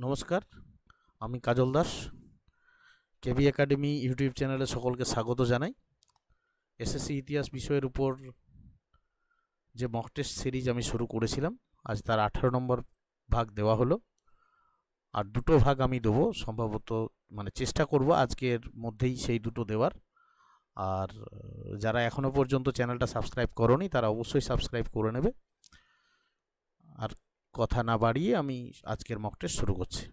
নমস্কার, আমি Kajal Das. KB Academy YouTube চ্যানেলে সকলকে স্বাগত জানাই। এসএসসি ইতিহাস বিষয়ের উপর যে মক টেস্ট সিরিজ আমি শুরু করেছিলাম, আজ তার আঠারো নম্বর ভাগ দেওয়া হলো। আর দুটো ভাগ আমি দেবো, সম্ভবত মানে চেষ্টা করব আজকের মধ্যেই সেই দুটো দেওয়ার। আর যারা এখনও পর্যন্ত চ্যানেলটা সাবস্ক্রাইব করনি, তারা অবশ্যই সাবস্ক্রাইব করে নেবে। আর কথা না বাড়িয়ে আমি আজকের মক শুরু করছি।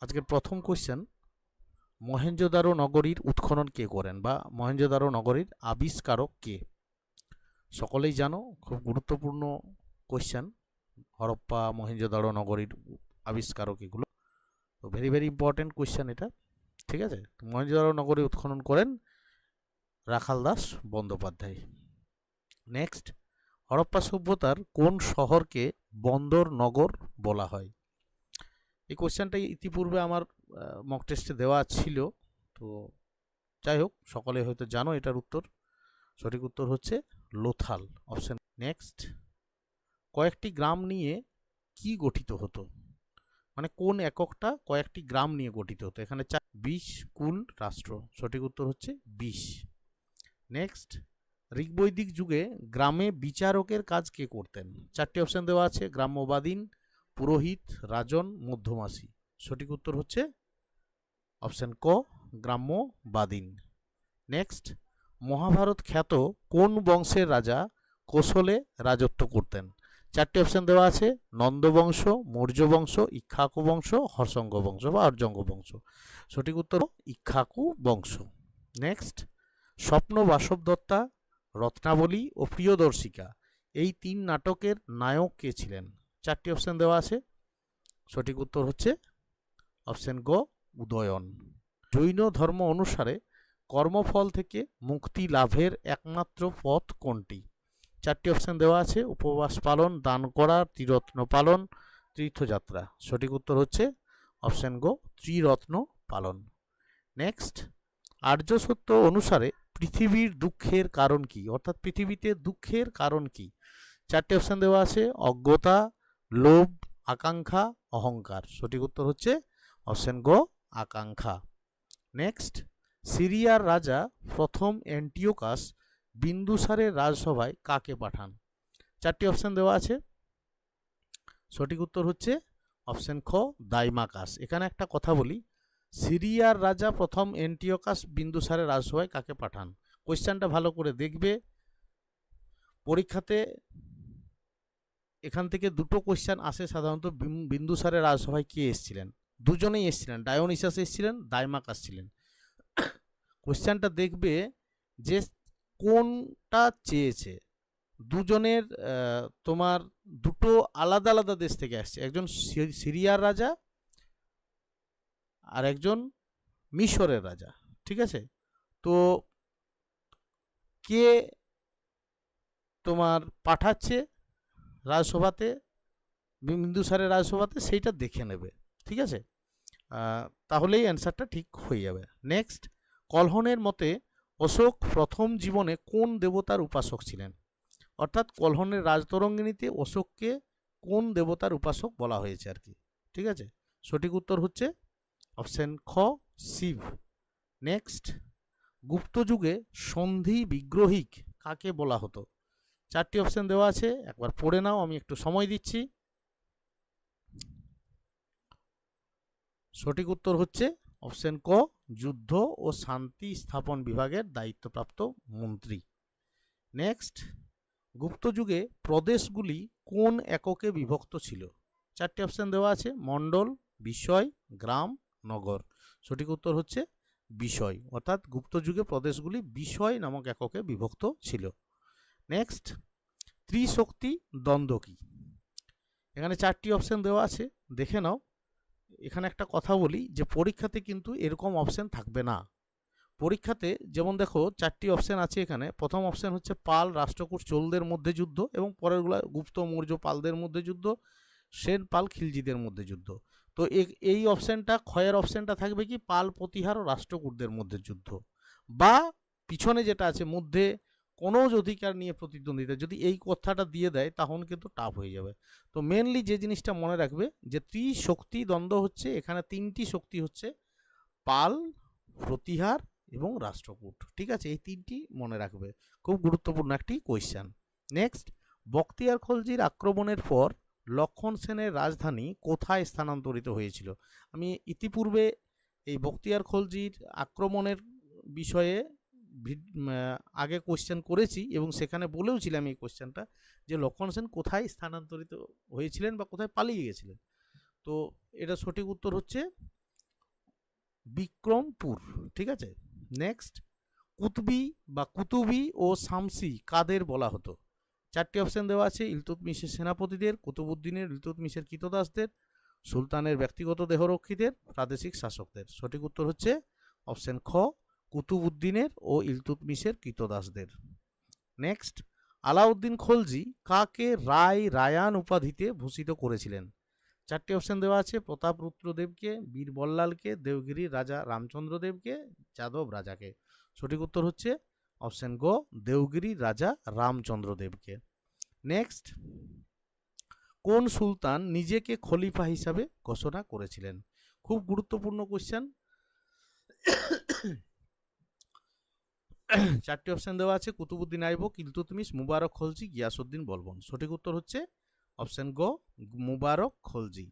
আজকের প্রথম কোশ্চেন মহেঞ্জোদারো নগরীর উৎখনন কে করেন বা মহেঞ্জোদারো নগরীর আবিষ্কারক কে? সকলেই জানো, খুব গুরুত্বপূর্ণ কোশ্চেন হরপ্পা মহেঞ্জোদারো নগরীর আবিষ্কারক এগুলো। ভেরি ভেরি ইম্পর্টেন্ট কোশ্চেন এটা, ঠিক আছে? মহেঞ্জোদারো নগরী উৎখনন করেন রাখাল দাস বন্দ্যোপাধ্যায়। নেক্সট হরপ্পা সভ্যতার কোন শহরকে বন্দর নগর বলা হয়? এই কোশ্চেনটা ইতিপূর্বে আমার মক টেস্টে দেওয়া ছিল। তো যাই হোক, সকলে হয়তো জানো এটার উত্তর। সঠিক উত্তর হচ্ছে লোথাল। অপশন নেক্সট কয়েকটি গ্রাম নিয়ে কি গঠিত হতো? মানে কোন এককটা কয়েকটি গ্রাম নিয়ে গঠিত হতো? এখানে চার, বিশ কুল রাষ্ট্র। সঠিক উত্তর হচ্ছে বিশ। নেক্সট ঋগ্বৈদিক যুগে গ্রামে বিচারকের কাজ কে করতেন? চারটি অপশন দেওয়া আছে, গ্রাম্যবাদীন, পুরোহিত, রাজন, মধ্যমাসী। সঠিক উত্তর হচ্ছে অপশন ক, গ্রাম্যবাদীন। নেক্সট মহাভারত খ্যাত কোন বংশের রাজা কোশলে রাজত্ব করতেন? চারটি অপশন দেওয়া আছে, নন্দবংশ মৌর্য বংশ ইক্ষাকু বংশ হর্ষঙ্গ বংশ বা অর্জঙ্গ বংশ সঠিক উত্তর ইক্ষাকু বংশ। নেক্সট স্বপ্ন বাসব দত্তা রত্নাবলী ও প্রিয়দর্শিকা। এই তিন নাটকের নায়ক কে ছিলেন? চারটি অপশন দেওয়া আছে। সঠিক উত্তর হচ্ছে অপশন গ, উদয়ন। জৈন ধর্ম অনুসারে কর্মফল থেকে মুক্তি লাভের একমাত্র পথ কোনটি? চারটি অপশন দেওয়া আছে। উপবাস পালন, দান করা, ত্রিরত্ন পালন, তীর্থযাত্রা। সঠিক উত্তর হচ্ছে অপশন গো, ত্রিরত্ন পালন। নেক্সট আর্য সত্য অনুসারে পৃথিবীর দুঃখের কারণ কি? অর্থাৎ পৃথিবীতে দুঃখের কারণ কি? চারটে অপশন দেওয়া আছে, অজ্ঞতা, লোভ, আকাঙ্ক্ষা, অহংকার। সঠিক উত্তর হচ্ছে অপশন গ আকাঙ্ক্ষা। নেক্সট সিরিয়ার রাজা প্রথম অ্যান্টিওকাস বিন্দুসারের রাজসভায় কাকে পাঠান? চারটি অপশন দেওয়া আছে। সঠিক উত্তর হচ্ছে অপশন খ, দাইমাকাস। এখানে একটা কথা বলি। সিরিয়ার রাজা প্রথম এন্টিওকাস বিন্দুসারের রাজসভায় কাকে পাঠান? কোয়েশ্চেনটা ভালো করে দেখবে। পরীক্ষাতে এখান থেকে দুটো কোয়েশ্চেন আসে সাধারণত বিন্দুসারের রাজসভায় কে এসেছিলেন? দুজনেই এসেছিলেন। ডায়োনিসাস এসেছিলেন, দাইমাকাস ছিলেন। কোয়েশ্চেনটা দেখবে যে কোনটা চেয়েছে? দুজনের তোমার দুটো আলাদা আলাদা দেশ থেকে আসছে। একজন সিরিয়ার রাজা আর একজন মিশরের রাজা, ঠিক আছে? তো কে তোমার পাঠাচ্ছে রাজসভাতে বিন্দুসারের রাজসভাতে সেইটা দেখে নেবে, ঠিক আছে? তাহলেই অ্যান্সারটা ঠিক হয়ে যাবে। নেক্সট, কলহনের মতে অশোক প্রথম জীবনে কোন দেবতার উপাসক ছিলেন? অর্থাৎ কলহনের রাজতরঙ্গিনীতে অশোককে কোন দেবতার উপাসক বলা হয়েছে আর কি, ঠিক আছে? সঠিক উত্তর হচ্ছে অপশন খ, শিব। নেক্সট, গুপ্ত যুগে সন্ধি বিগ্রহিক কাকে বলা হতো? চারটি অপশন দেওয়া আছে, একবার পড়ে নাও, আমি একটু সময় দিচ্ছি। সঠিক উত্তর হচ্ছে অপশন ক, যুদ্ধ ও শান্তি স্থাপন বিভাগের দায়িত্বপ্রাপ্ত মন্ত্রী। নেক্সট, গুপ্ত যুগে প্রদেশগুলি কোন এককে বিভক্ত ছিল? চারটি অপশন দেওয়া আছে, মণ্ডল, বিষয়, গ্রাম নগর। সঠিক উত্তর হচ্ছে বিষয়। অর্থাৎ গুপ্ত যুগে প্রদেশগুলি বিষয় নামক এককে বিভক্ত ছিল। নেক্সট ত্রিশক্তি দ্বন্দ্ব কি? এখানে চারটি অপশন দেওয়া আছে। দেখে নাও। এখানে একটা কথা বলি যে পরীক্ষাতে কিন্তু এরকম অপশন থাকবে না। পরীক্ষাতে যেমন দেখো চারটি অপশন আছে এখানে। প্রথম অপশন হচ্ছে পাল, রাষ্ট্রকূট, চোলদের মধ্যে যুদ্ধ এবং পরেরগুলো গুপ্ত, মৌর্য পালদের মধ্যে যুদ্ধ, সেন পাল, খিলজিদের মধ্যে যুদ্ধ। তো এই অপশনটা ক্ষয়ের অপশনটা থাকবে কি? পাল, প্রতিহার ও রাষ্ট্রকূটদের মধ্যে যুদ্ধ। বা পিছনে যেটা আছে, মধ্যে কনৌজ অধিকার নিয়ে প্রতিদ্বন্দ্বিতা। যদি এই কথাটা দিয়ে দেয়, তখন কিন্তু টাফ হয়ে যাবে। তো মেনলি যে জিনিসটা মনে রাখবে, যে ত্রিশক্তি দ্বন্দ্ব হচ্ছে, এখানে তিনটি শক্তি হচ্ছে, পাল, প্রতিহার এবং রাষ্ট্রকূট। ঠিক আছে? এই তিনটি মনে রাখবে। খুব গুরুত্বপূর্ণ একটি কোয়েশ্চান নেক্সট বক্তিয়ার খলজির আক্রমণের পর লক্ষণ সেনের রাজধানী কোথায় স্থানান্তরিত হয়েছিল? আমি ইতিপূর্বে এই বক্তিয়ার খলজির আক্রমণের বিষয়ে আগে কোশ্চেন করেছি এবং সেখানে বলেও ছিলাম এই কোশ্চেনটা যে লক্ষণ সেন কোথায় স্থানান্তরিত হয়েছিলেন বা কোথায় পালিয়ে গেছিলেন? তো এটা সঠিক উত্তর হচ্ছে বিক্রমপুর, ঠিক আছে? নেক্সট কুতবি বা কুতুবি ও শামসি কাদের বলা হতো? চারটি অপশন দেওয়া আছে ইলতুতমিশের সেনাপতিদের কুতুবুদ্দিনের ইলতুতমিশের কৃতদাসদের সুলতানের ব্যক্তিগত দেহরক্ষীদের, প্রাদেশিক শাসকদের। সঠিক উত্তর হচ্ছে অপশন খ কুতুবুদ্দিনের ও ইলতুতমিশের কৃতদাসদের নেক্সট আলাউদ্দিন খলজি কাকে রায় রায়ান উপাধিতে ভূষিত করেছিলেন? চারটি অপশন দেওয়া আছে, প্রতাপ রুদ্রদেবকে, বীর বল্লালকে দেবগিরির রাজা রামচন্দ্রদেবকে, যাদব রাজাকে। সঠিক উত্তর হচ্ছে অপশন গ, দেওগিরি রাজা রামচন্দ্রদেবকে। নেক্সট, কোন সুলতান নিজেকে খলিফা হিসাবে ঘোষণা করেছিলেন? খুব গুরুত্বপূর্ণ কোশ্চেন চারটি অপশন দেওয়া আছে, কুতুবুদ্দিন আইবক ইলতুতমিশ মুবারক খলজি গিয়াসুদ্দিন বলবন। সঠিক উত্তর হচ্ছে অপশন গ, মুবারক খলজি।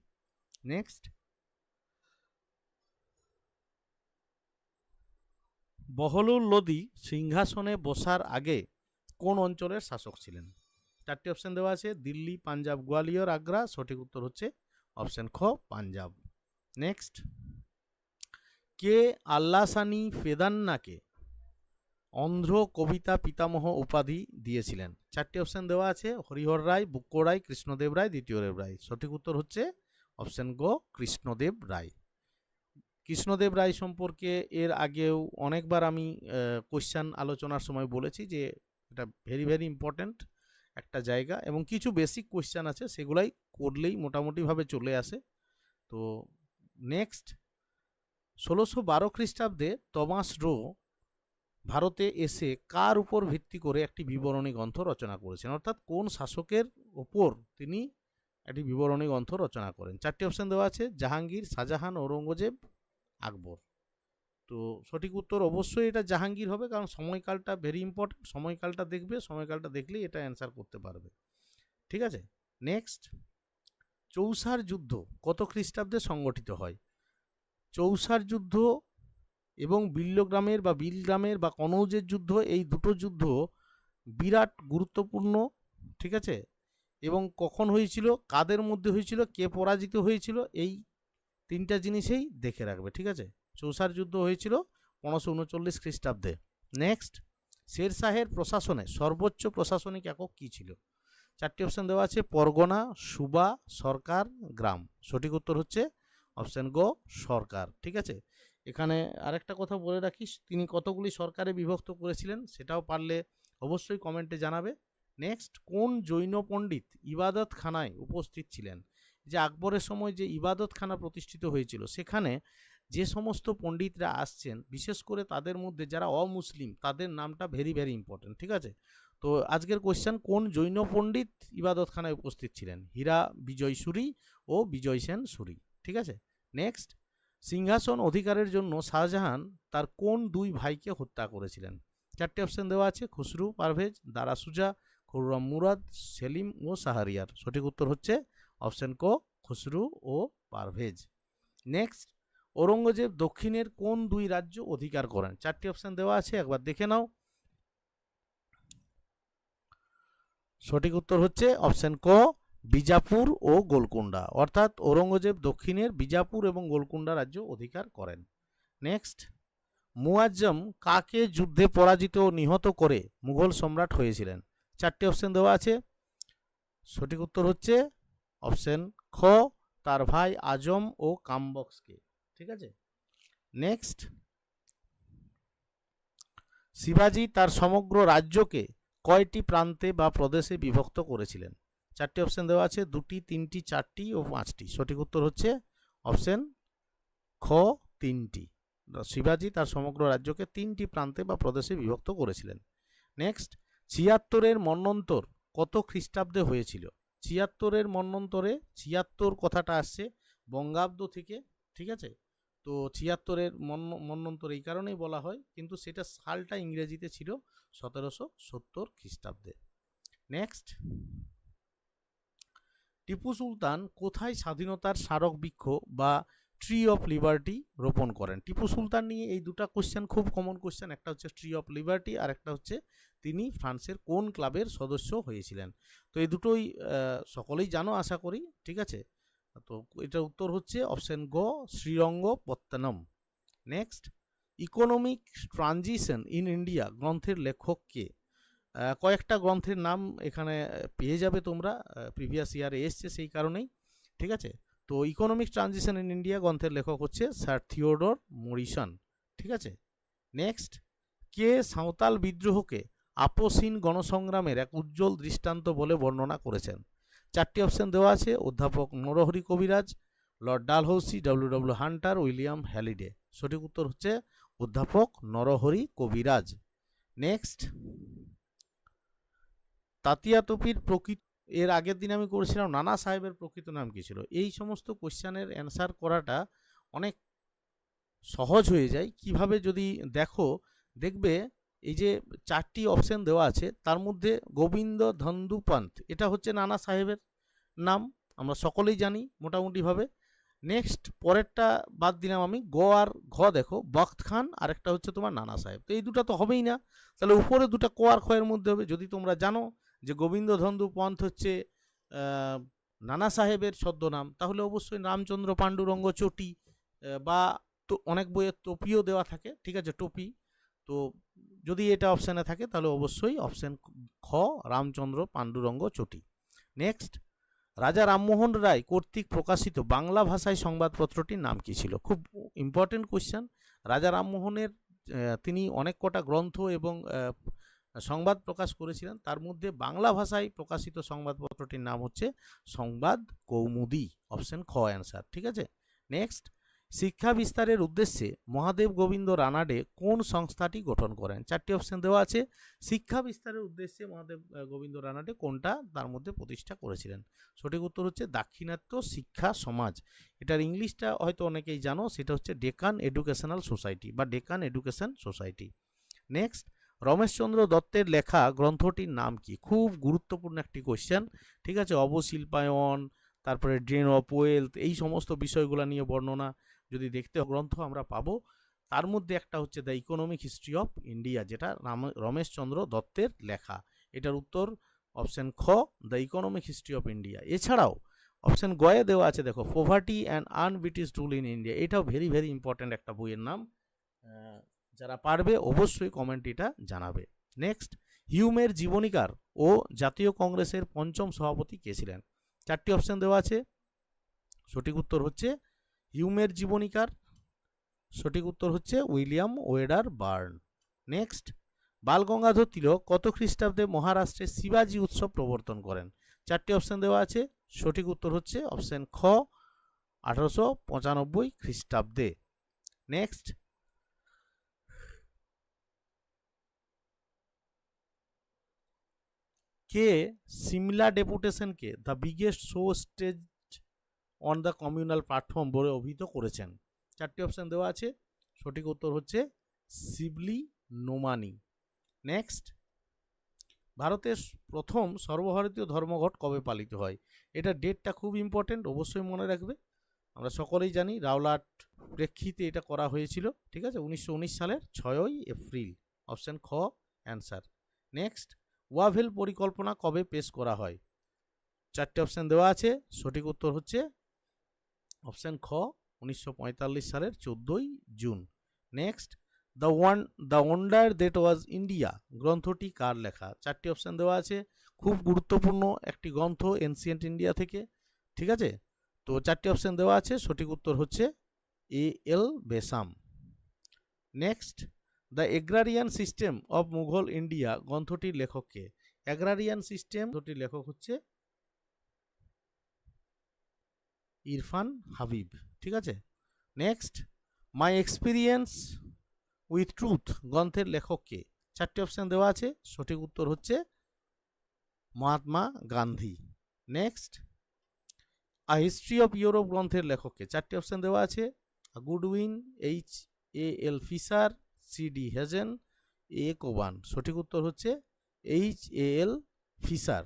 নেক্সট বহলুল লোদি সিংহাসনে বসার আগে কোন অঞ্চলের শাসক ছিলেন? চারটি অপশন দেওয়া আছে, দিল্লি, পাঞ্জাব, গোয়ালিয়র, আগ্রা। সঠিক উত্তর হচ্ছে অপশন খ, পাঞ্জাব। নেক্সট কে আল্লাসানি ফেদান্নাকে অন্ধ্র কবিতা পিতামহ উপাধি দিয়েছিলেন? চারটি অপশন দেওয়া আছে, হরিহর রায়, বুক্ক রায়, কৃষ্ণদেব রায়, দ্বিতীয় দেব রায়। সঠিক উত্তর হচ্ছে অপশন গ, কৃষ্ণদেব রায়। কৃষ্ণদেব রায় সম্পর্কে এর আগেও অনেকবার আমি কোশ্চান আলোচনার সময় বলেছি যে এটা ভেরি ভেরি ইম্পর্ট্যান্ট একটা জায়গা এবং কিছু বেসিক কোশ্চান আছে, সেগুলাই করলেই মোটামুটিভাবে চলে আসে। তো নেক্সট ষোলোশো বারো খ্রিস্টাব্দে তমাস রো ভারতে এসে কার উপর ভিত্তি করে একটি বিবরণী গ্রন্থ রচনা করেছেন? অর্থাৎ কোন শাসকের ওপর তিনি একটি বিবরণী গ্রন্থ রচনা করেন? চারটি অপশন দেওয়া আছে, জাহাঙ্গীর, শাহজাহান, ঔরঙ্গজেব আকবর। তো সঠিক উত্তর অবশ্যই এটা জাহাঙ্গীর হবে, কারণ সময়কালটা ভেরি ইম্পর্টেন্ট সময়কালটা দেখবে, সময়কালটা দেখলেই এটা অ্যান্সার করতে পারবে। ঠিক আছে? নেক্সট চৌসার যুদ্ধ কত খ্রিস্টাব্দে সংগঠিত হয়? চৌসার যুদ্ধ এবং বিল্লগ্রামের বা বিলগ্রামের বা কনৌজের যুদ্ধ, এই দুটো যুদ্ধ বিরাট গুরুত্বপূর্ণ, ঠিক আছে? এবং কখন হয়েছিল? কাদের মধ্যে হয়েছিল? কে পরাজিত হয়েছিল? এই তিনটা জিনিসেই দেখে রাখবে, ঠিক আছে? চৌসার যুদ্ধ হয়েছিল পনেরোশো উনচল্লিশ খ্রিস্টাব্দে। নেক্সট শের শাহের প্রশাসনে সর্বোচ্চ প্রশাসনিক একক কী ছিল? চারটি অপশান দেওয়া আছে, পরগনা, সুবা, সরকার, গ্রাম। সঠিক উত্তর হচ্ছে অপশান গ, সরকার, ঠিক আছে? এখানে আরেকটা কথা বলে রাখিস, তিনি কতগুলি সরকারে বিভক্ত করেছিলেন সেটাও পারলে অবশ্যই কমেন্টে জানাবে। নেক্সট কোন জৈন পণ্ডিত ইবাদত খানায় উপস্থিত ছিলেন? যে আকবরের সময় যে ইবাদতখানা প্রতিষ্ঠিত হয়েছিল, সেখানে যে সমস্ত পণ্ডিতরা আসছেন, বিশেষ করে তাদের মধ্যে যারা অমুসলিম, তাদের নামটা ভেরি ভেরি ইম্পর্টেন্ট ঠিক আছে? তো আজকের কোয়েশ্চেন কোন জৈন পণ্ডিত ইবাদতখানায় উপস্থিত ছিলেন? হীরা বিজয় সুরি ও বিজয় সেন সুরি, ঠিক আছে? নেক্সট সিংহাসন অধিকারের জন্য শাহজাহান তার কোন দুই ভাইকে হত্যা করেছিলেন? চারটি অপশন দেওয়া আছে, খুসরু, পারভেজ দারা সুজা খুররম মুরাদ, সেলিম ও সাহারিয়ার। সঠিক উত্তর হচ্ছে অপশন ক খুসরু ও পারভেজ। নেক্সট, ঔরঙ্গজেব দক্ষিণের কোন দুই রাজ্য অধিকার করেন? চারটি অপশান দেওয়া আছে, একবার দেখে নাও। সঠিক উত্তর হচ্ছে অপশন ক, বিজাপুর ও গোলকুন্ডা অর্থাৎ ঔরঙ্গজেব দক্ষিণের বিজাপুর এবং গোলকুন্ডা রাজ্য অধিকার করেন। নেক্সট, মুয়াজ্জম কাকে যুদ্ধে পরাজিত ও নিহত করে মুঘল সম্রাট হয়েছিলেন? চারটি অপশন দেওয়া আছে। সঠিক উত্তর হচ্ছে অপশন খ, তার ভাই আজম ও কামবক্সকে। ঠিক আছে? নেক্সট শিবাজি তার সমগ্র রাজ্যকে কয়টি প্রান্তে বা প্রদেশে বিভক্ত করেছিলেন? চারটি অপশন দেওয়া আছে, দুটি, তিনটি, চারটি ও পাঁচটি। সঠিক উত্তর হচ্ছে অপশন খ, তিনটি। শিবাজি তার সমগ্র রাজ্যকে তিনটি প্রান্তে বা প্রদেশে বিভক্ত করেছিলেন। নেক্সট ছিয়াত্তরের মন্বন্তর কত খ্রিস্টাব্দে হয়েছিল? ছিয়াত্তরের মন্বন্তরে ছিয়াত্তর কথাটা আসছে বঙ্গাব্দ থেকে, ঠিক আছে? তো ছিয়াত্তরের মন্য মন্বন্তর এই কারণেই বলা হয়, কিন্তু সেটা সালটা ইংরেজিতে ছিল সতেরোশো সত্তর খ্রিস্টাব্দে। নেক্সট টিপু সুলতান কোথায় স্বাধীনতার স্মারক বৃক্ষ বা ট্রি অফ লিবার্টি রোপণ করেন। টিপু সুলতান নিয়ে এই দুটো কোশ্চেন খুব কমন কোশ্চেন একটা হচ্ছে ট্রি অফ লিবার্টি আর একটা হচ্ছে তিনি ফ্রান্সের কোন ক্লাবের সদস্য হয়েছিলেন। তো এই দুটোই সকলেই জানো, আশা করি, ঠিক আছে? তো এটার উত্তর হচ্ছে অপশন গ Srirangapatnam next economic transition in India গ্রন্থের লেখক কে? কয়েকটা গ্রন্থের নাম এখানে পেয়ে যাবে তোমরা। প্রিভিয়াস ইয়ারে এসছে সেই কারণেই, ঠিক আছে? তো ইকোনমিক ট্রানজিশন ইন ইন্ডিয়া গ্রন্থের লেখক হচ্ছে স্যার থিওডর মরিসন ঠিক আছে? নেক্সট কে সাঁওতাল বিদ্রোহকে আপসীন গণসংগ্রামের এক উজ্জ্বল দৃষ্টান্ত বলে বর্ণনা করেছেন? চারটি অপশন দেওয়া আছে, অধ্যাপক Narahari Kaviraj Lord Dalhousie W W Hunter William Halliday সঠিক উত্তর হচ্ছে অধ্যাপক নরহরি কবিরাজ। নেক্সট তাতিয়া তোপির প্রকৃত এর আগের দিন আমি করেছিলাম নানা সাহেবের প্রকৃত নাম কী ছিল? এই সমস্ত কোশ্চেনের অ্যান্সার করাটা অনেক সহজ হয়ে যায়। কীভাবে যদি দেখো, দেখবে এই যে চারটি অপশন দেওয়া আছে, তার মধ্যে গোবিন্দ ধন্দু পান্থ এটা হচ্ছে নানা সাহেবের নাম, আমরা সকলেই জানি মোটামুটিভাবে। নেক্সট পরেরটা বাদ দিলাম আমি, গ আর ঘ দেখো, বখত খান আর একটা হচ্ছে তোমার নানা সাহেব। তো এই দুটো তো হবেই না। তাহলে উপরে দুটো ক আর খয়ের মধ্যে হবে। যদি তোমরা জানো যে গোবিন্দ ধন্দু পন্থ হচ্ছে নানা সাহেবের ছদ্মনাম, তাহলে অবশ্যই রামচন্দ্র পাণ্ডুরঙ্গ চটি বা তো অনেক বইয়ে টপিও দেওয়া থাকে, ঠিক আছে, টপি। তো যদি এটা অপশানে থাকে, তাহলে অবশ্যই অপশান খ, রামচন্দ্র পাণ্ডুরঙ্গ চটি। নেক্সট রাজা রামমোহন রায় কর্তৃক প্রকাশিত বাংলা ভাষায় সংবাদপত্রটির নাম কী ছিল? খুব ইম্পর্টেন্ট কোয়েশ্চেন রাজা রামমোহনের তিনি অনেক কটা গ্রন্থ এবং সংবাদ প্রকাশ করেছিলেন। তার মধ্যে বাংলা ভাষায় প্রকাশিত সংবাদপত্রটির নাম হচ্ছে সংবাদ কৌমুদি অপশন খ অ্যান্সার ঠিক আছে? নেক্সট শিক্ষা বিস্তারের উদ্দেশ্যে মহাদেব গোবিন্দ রানাডে কোন সংস্থাটি গঠন করেন? চারটি অপশন দেওয়া আছে। শিক্ষা বিস্তারের উদ্দেশ্যে মহাদেব গোবিন্দ রানাডে কোনটা তার মধ্যে প্রতিষ্ঠা করেছিলেন? সঠিক উত্তর হচ্ছে দাক্ষিণাত্য শিক্ষা সমাজ। এটার ইংলিশটা হয়তো অনেকেই জানো, সেটা হচ্ছে ডেকান এডুকেশনাল সোসাইটি বা Deccan Education Society. Next Romeshchandra দত্তের লেখা গ্রন্থটির নাম কি? খুব গুরুত্বপূর্ণ একটি কোশ্চেন ঠিক আছে? অবশিল্পায়ন, তারপরে ড্রেন অফ ওয়েলথ এই সমস্ত বিষয়গুলো নিয়ে বর্ণনা যদি দেখতে গ্রন্থ আমরা পাবো। তার মধ্যে একটা হচ্ছে the Economic History of India যেটা রমেশচন্দ্র দত্তের লেখা। এটার উত্তর অপশন খ the Economic History of India এছাড়াও অপশান গয়ে দেওয়া আছে, দেখো Poverty and Unbritish Rule in India এটাও ভেরি ভেরি ইম্পর্ট্যান্ট একটা বইয়ের নাম। যারা পারবে অবশ্যই কমেন্ট এটা জানাবে। নেক্সট হিউমের জীবনীকার ও জাতীয় কংগ্রেসের পঞ্চম সভাপতি কে ছিলেন? চারটি অপশন দেওয়া আছে। সঠিক উত্তর হচ্ছে হিউমের জীবনীকার। সঠিক উত্তর হচ্ছে William Wedderburn. Next Balgangadhar Tilak কত খ্রিস্টাব্দে মহারাষ্ট্রে শিবাজি উৎসব প্রবর্তন করেন? চারটি অপশন দেওয়া আছে। সঠিক উত্তর হচ্ছে অপশন খ, আঠারোশো পঁচানব্বই খ্রিস্টাব্দে। নেক্সট কে Simla ডেপুটেশনকে the biggest show stage on the communal platform বলে অভিহিত করেছেন। চারটি অপশান দেওয়া আছে। সঠিক উত্তর হচ্ছে শিবলি নোমানি। নেক্সট। ভারতের প্রথম সর্বভারতীয় ধর্মঘট কবে পালিত হয়? এটা ডেটটা খুব ইম্পর্টেন্ট অবশ্যই মনে রাখবে। আমরা সকলেই জানি রাওলাট প্রেক্ষিতে এটা করা হয়েছিল, ঠিক আছে? উনিশশো উনিশ সালের ছয়ই এপ্রিল। অপশান খ অ্যান্সার নেক্সট। ওয়াভেল পরিকল্পনা কবে পেশ করা হয়? চারটে অপশান দেওয়া আছে। সঠিক উত্তর হচ্ছে অপশান খ, উনিশশো পঁয়তাল্লিশ সালের চোদ্দোই June. Next the one the wonder that was India গ্রন্থটি কার লেখা? চারটি অপশান দেওয়া আছে। খুব গুরুত্বপূর্ণ একটি গ্রন্থ এনসিয়েন্ট ইন্ডিয়া থেকে, ঠিক আছে? তো চারটি অপশান দেওয়া আছে। সঠিক উত্তর হচ্ছে A L Basham next the agrarian system of Mughal India গ্রন্থটির লেখককে। অ্যাগ্রারিয়ান সিস্টেম গ্রন্থটির লেখক হচ্ছে ইরফান হাবিব, ঠিক আছে? Next my experience with truth গ্রন্থের লেখককে। চারটি অপশান দেওয়া আছে, সঠিক উত্তর হচ্ছে Mahatma Gandhi. Next a history of Europe গ্রন্থের লেখককে। চারটি অপশান দেওয়া আছে Goodwin H A L Fisher C D Hazen, A Cobban. সঠিক উত্তর হচ্ছে H A L Fisher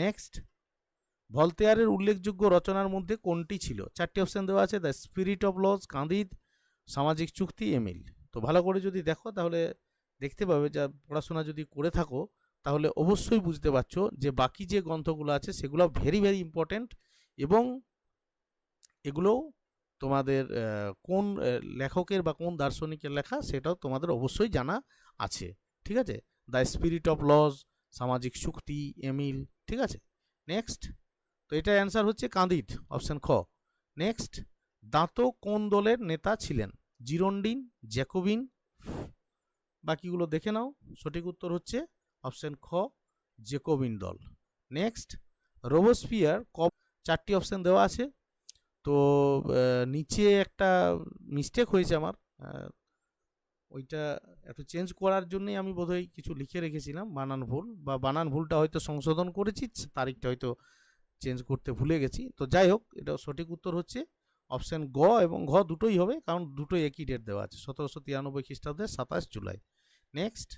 next, ভলতেয়ারের উল্লেখযোগ্য রচনার মধ্যে কোনটি ছিল? চারটি অপশান দেওয়া আছে, the spirit of laws, Candide, সামাজিক চুক্তি, এমিল। তো ভালো করে যদি দেখো, তাহলে দেখতে পাবে যা পড়াশোনা যদি করে থাকো, তাহলে অবশ্যই বুঝতে পারছ যে বাকি যে গ্রন্থগুলো আছে, সেগুলো ভেরি ভেরি ইম্পর্ট্যান্ট এবং এগুলোও তোমাদের কোন লেখকের বা কোন দার্শনিকের লেখা সেটাও তোমাদের অবশ্যই জানা আছে, ঠিক আছে? দ্য স্পিরিট অফ লজ, সামাজিক চুক্তি এমিল, ঠিক আছে? নেক্সট, তো এটার অ্যান্সার হচ্ছে কাঁদিত, অপশান খ। নেক্সট দাঁতো কোন দলের নেতা ছিলেন? জিরন্ডিন, জ্যাকোবিন, বাকিগুলো দেখে নাও, সঠিক উত্তর হচ্ছে অপশন খ জেকোবিন দল। নেক্সট রোবোস্পিয়ার কব, চারটি অপশান দেওয়া আছে তো নিচে একটা মিস্টেক হয়েছে আমার। ওইটা একটু চেঞ্জ করার জন্যই আমি বোধহয় কিছু লিখে রেখেছিলাম, বানান ভুল বা বানান ভুলটা হয়তো সংশোধন করেছি তারিখটা হয়তো চেঞ্জ করতে ভুলে গেছি। তো যাই হোক এটা সঠিক উত্তর হচ্ছে অপশান গ এবং ঘ দুটোই হবে, কারণ দুটোই একই ডেট দেওয়া আছে, সতেরোশো তিরানব্বই খ্রিস্টাব্দের সাতাশ জুলাই। নেক্সট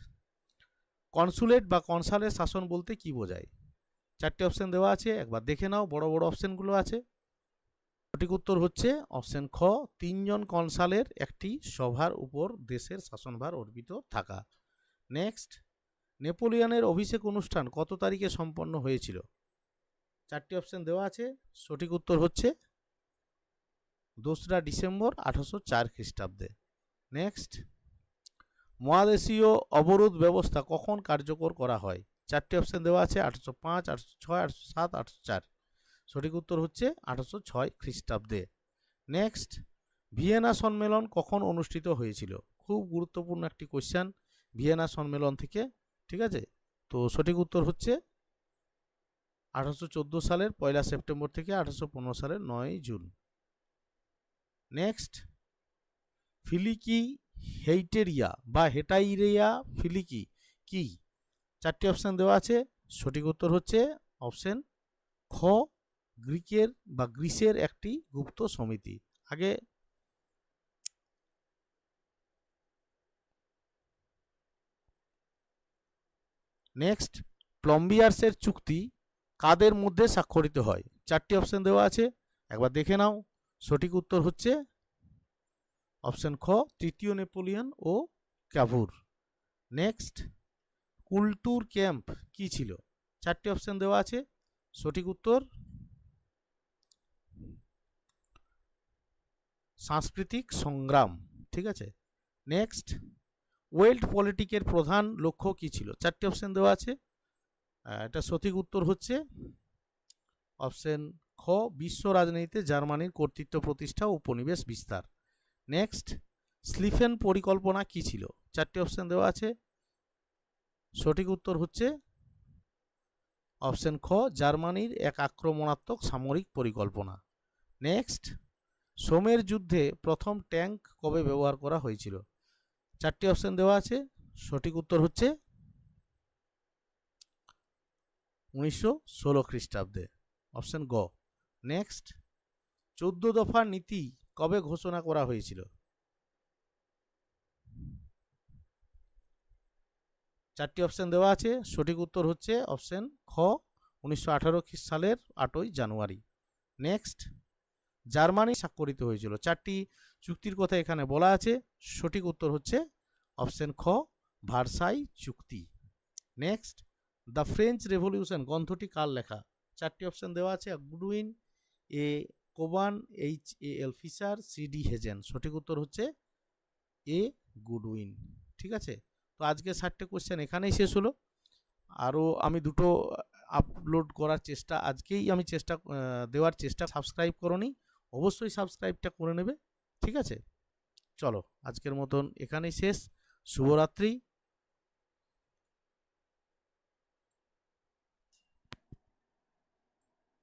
কনসুলেট বা কনসালের শাসন বলতে কি বোঝায়? চারটে অপশান দেওয়া আছে, একবার দেখে নাও, বড় বড় অপশানগুলো আছে। সঠিক উত্তর হচ্ছে অপশন খ, তিনজন কনসালের একটি সভার উপর দেশের শাসনভার অর্পিত থাকা। নেক্সট, নেপোলিয়নের অভিষেক অনুষ্ঠান কত তারিখে সম্পন্ন হয়েছিল? চারটি অপশান দেওয়া আছে। সঠিক উত্তর হচ্ছে দোসরা ডিসেম্বর আঠারোশো চার খ্রিস্টাব্দে। নেক্সট, মহাদেশীয় অবরোধ ব্যবস্থা কখন কার্যকর করা হয়? চারটি অপশন দেওয়া আছে, আঠারোশো পাঁচ আটশো ছয় আটশো সাত আটশো চার। সঠিক উত্তর হচ্ছে আঠারোশো ছয় খ্রিস্টাব্দে। নেক্সট, ভিয়েনা সম্মেলন কখন অনুষ্ঠিত হয়েছিল? খুব গুরুত্বপূর্ণ একটি কোশ্চেন ভিয়েনা সম্মেলন থেকে, ঠিক আছে? তো সঠিক উত্তর হচ্ছে আঠারোশো চোদ্দ সালের পয়লা সেপ্টেম্বর থেকে আঠারোশো পনেরো সালের নয় জুন। নেক্সট, ফিলিকি হেইটেরিয়া বা হেটাইরিয়া ফিলিকি কি? চারটি অপশান দেওয়া আছে। সঠিক উত্তর হচ্ছে অপশান খ গ্রিকের বা গ্রিসের একটি গুপ্ত সমিতি। আগে নেক্সট, প্লম্বিয়ার্সের চুক্তি কাদের মধ্যে স্বাক্ষরিত হয়? চারটি অপশন দেওয়া আছে, একবার দেখে নাও। সঠিক উত্তর হচ্ছে অপশন খ, তৃতীয় নেপোলিয়ন ও ক্যাভুর। নেক্সট কুলটুর ক্যাম্প কি ছিল? চারটি অপশন দেওয়া আছে, সঠিক উত্তর সাংস্কৃতিক সংগ্রাম, ঠিক আছে? নেক্সট ওয়েল্ড পলিটিকের প্রধান লক্ষ্য কি ছিল? চারটি অপশন দেওয়া আছে। এটা সঠিক উত্তর হচ্ছে অপশন খ, বিশ্ব রাজনীতিতে জার্মানির কর্তৃত্ব প্রতিষ্ঠা ও উপনিবেশ বিস্তার। নেক্সট স্লিফেন পরিকল্পনা কি ছিল? চারটি অপশন দেওয়া আছে। সঠিক উত্তর হচ্ছে অপশন খ, জার্মানির এক আক্রমণাত্মক সামরিক পরিকল্পনা। নেক্সট সোমের যুদ্ধে প্রথম ট্যাঙ্ক কবে ব্যবহার করা হয়েছিল? চারটি অপশন দেওয়া আছে। সঠিক উত্তর হচ্ছে উনিশশো ষোলো খ্রিস্টাব্দে। অপশন গ। নেক্সট চোদ্দ দফা নীতি কবে ঘোষণা করা হয়েছিল? চারটি অপশন দেওয়া আছে। সঠিক উত্তর হচ্ছে অপশন খ, উনিশশো আঠারো সালের আটই জানুয়ারি। নেক্সট জার্মানি স্বাক্ষরিত হয়েছিল। চারটি চুক্তির কথা এখানে বলা আছে। সঠিক উত্তর হচ্ছে অপশন খ, ভার্সাই চুক্তি। নেক্সট, দ্য ফ্রেঞ্চ রেভলিউশন গ্রন্থটি কার লেখা? চারটি অপশন দেওয়া আছে Goodwin, A Cobban, H A L Fisher C D Hazen. সঠিক উত্তর হচ্ছে এ গুডউইন। ঠিক আছে? তো আজকে ষাটটি কোশ্চেন এখানেই শেষ হলো। আরও আমি দুটো আপলোড করার চেষ্টা, আজকেই আমি চেষ্টা দেওয়ার চেষ্টা। সাবস্ক্রাইব করনি। অবশ্যই সাবস্ক্রাইবটা করে নেবে ঠিক আছে? চলো আজকের মতন এখানেই শেষ। শুভরাত্রি।